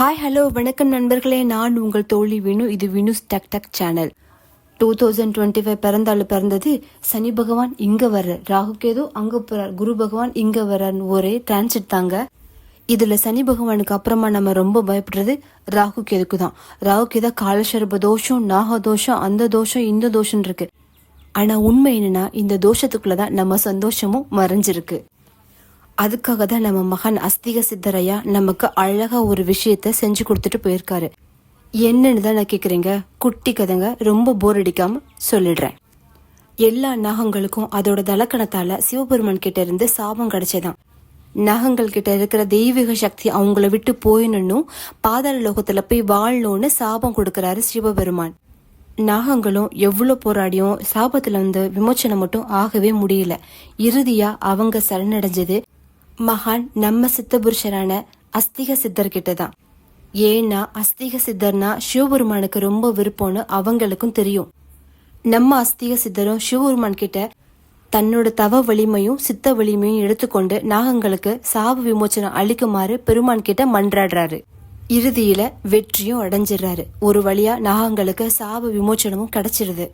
Hi hello வணக்கம் நண்பர்களே. நான் உங்கள் தோழி வினு. இது வினுஸ் டக் டக் channel. Two thousand twenty five பிறந்தாள் பிறந்தது. சனி பகவான் இங்கே வர்ற ராகு கேது அங்கே போகிறார் குரு பகவான் இங்கே வர்றார்னு ஒரே டிரான்சிட் தாங்க. இதில் சனி பகவானுக்கு அப்புறமா நம்ம ரொம்ப பயப்படுறது ராகு கேதுக்கு தான். ராகு கேதா காலசர்ப தோஷம் நாக தோஷம் அந்த தோஷம் இந்த தோஷம் இருக்கு. ஆனால் உண்மை என்னன்னா இந்த தோஷத்துக்குள்ளே தான் நம்ம சந்தோஷமும் மறைஞ்சிருக்கு. அதுக்காக தான் நம்ம மகன் அஸ்திக சித்தரையா நமக்கு அழகா ஒரு விஷயத்த செஞ்சு கொடுத்துட்டு போயிருக்காரு. என்னன்னு தான் நான் கேட்குறீங்க குட்டி கதைங்க ரொம்ப போர் அடிக்காம சொல்லிடுறேன். எல்லா நாகங்களுக்கும் அதோட தலக்கணத்தால சிவபெருமான் கிட்ட இருந்து சாபம் கிடைச்சதான் நாகங்கள் கிட்ட இருக்கிற தெய்வீக சக்தி அவங்கள விட்டு போயிடணும் பாதாள லோகத்துல போய் வாழணும்னு சாபம் கொடுக்கறாரு சிவபெருமான். நாகங்களும் எவ்வளவு போராடியும் சாபத்துல வந்து விமோச்சனம் மட்டும் ஆகவே முடியல. இறுதியா அவங்க சரணடைஞ்சது மகான் நம்ம சித்த புருஷரான அஸ்திக சித்தர்கிட்ட தான் ஏன்னா அஸ்திக சித்தர்னா சிவபெருமானுக்கு ரொம்ப விருப்பம்னு அவங்களுக்கும் தெரியும். நம்ம அஸ்திக சித்தரும் சிவபெருமான் கிட்ட தன்னோட தவ வலிமையும் சித்த வலிமையும் எடுத்துக்கொண்டு நாகங்களுக்கு சாப விமோச்சனம் அளிக்குமாறு பெருமான் கிட்ட மன்றாடுறாரு. இறுதியில வெற்றியும் அடைஞ்சிடுறாரு. ஒரு வழியா நாகங்களுக்கு சாப விமோச்சனமும் கிடைச்சிருது.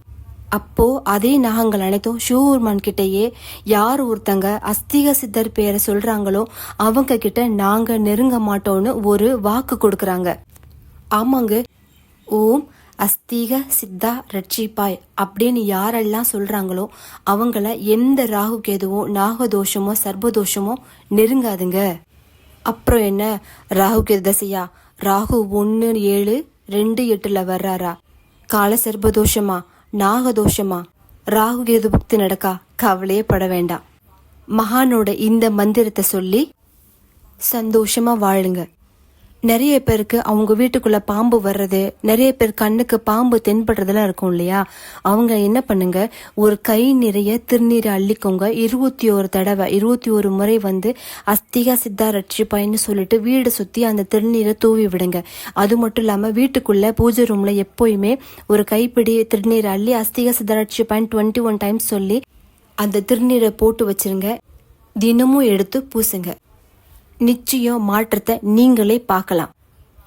அப்போ அதே நாகங்கள் அனைத்தும் ஷூர்மான் கிட்டேயே யார் ஒருத்தங்க அஸ்திக சித்தர் பேரை சொல்றாங்களோ அவங்க கிட்ட நாங்க நெருங்க மாட்டோம்னு ஒரு வாக்கு கொடுக்கறாங்க. ஆமாங்க. ஓம் அஸ்திக சித்தா ரட்சிப்பாய் அப்படின்னு யாரெல்லாம் சொல்றாங்களோ அவங்கள எந்த ராகு கேதுவோ நாகதோஷமோ சர்பதோஷமோ நெருங்காதுங்க. அப்புறம் என்ன? ராகு கேது தசையா? ராகு ஒன்று ஏழு ரெண்டு எட்டுல வர்றாரா? கால சர்வதோஷமா நாகதோஷமா? ராகு கேது புக்தி நடக்கா? கவலையே பட வேண்டாம். மகானோட இந்த மந்திரத்தை சொல்லி சந்தோஷமா வாழுங்க. நிறைய பேருக்கு அவங்க வீட்டுக்குள்ள பாம்பு வர்றது நிறைய பேர் கண்ணுக்கு பாம்பு தென்படுறதெல்லாம் இருக்கும் இல்லையா? அவங்க என்ன பண்ணுங்க? ஒரு கை நிறைய திருநீரை அள்ளிக்கோங்க. இருபத்தி ஒரு தடவை இருபத்தி ஒரு முறை வந்து அஸ்திகா சித்தா ரட்சிப்பாயின்னு சொல்லிட்டு வீடு சுத்தி அந்த திருநீரை தூவி விடுங்க. அது மட்டும் இல்லாம வீட்டுக்குள்ள பூஜை ரூம்ல எப்போயுமே ஒரு கைப்பிடி திருநீரை அள்ளி அஸ்திகா சித்தா ரட்சிப்பாயின் டுவெண்ட்டி ஒன் டைம்ஸ் சொல்லி அந்த திருநீரை போட்டு வச்சிருங்க. தினமும் எடுத்து பூசுங்க. நிச்சயம் மாற்றத்தை நீங்களே பார்க்கலாம்.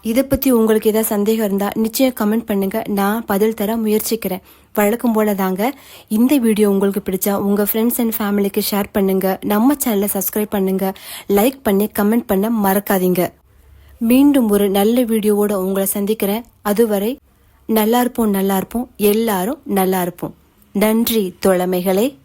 இதை பற்றி உங்களுக்கு ஏதாவது சந்தேகம் இருந்தால் நிச்சயம் கமெண்ட் பண்ணுங்கள் நான் பதில் தர முயற்சிக்கிறேன். வழக்கம் போல தாங்க. இந்த வீடியோ உங்களுக்கு பிடிச்சா உங்கள் ஃப்ரெண்ட்ஸ் அண்ட் ஃபேமிலிக்கு ஷேர் பண்ணுங்கள் நம்ம சேனலை சப்ஸ்கிரைப் பண்ணுங்கள் லைக் பண்ணி கமெண்ட் பண்ண மறக்காதீங்க. மீண்டும் ஒரு நல்ல வீடியோவோட உங்களை சந்திக்கிறேன். அதுவரை நல்லா இருப்போம் நல்லா இருப்போம். எல்லாரும் நல்லா இருப்போம். நன்றி தோழமைகளே.